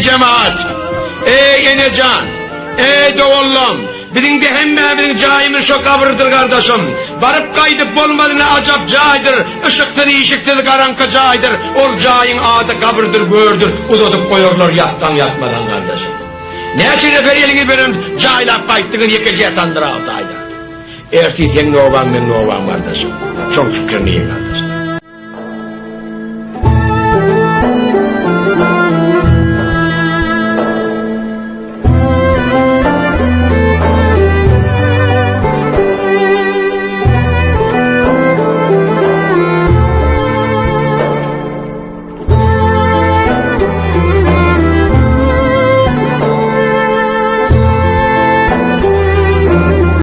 cemaat. Ey enecan. Ey doğullum. Birinde hemme birin cayımın şu kabrıdır kardeşim. Varıp kaydıp bulmadığına acap caydır. Işıktır, ışıktır, karanka caydır. Ol cayın adı kabrıdır, gördür. Udatıp koyuyorlar yattan yatmadan kardeşim. Ne için eferiyelini benim caylap kayıttığın yıkıcı yatandır altı ayda. Erti sen ne ovan ben ne ovan kardeşim. Çok fikrini iyi kardeşim.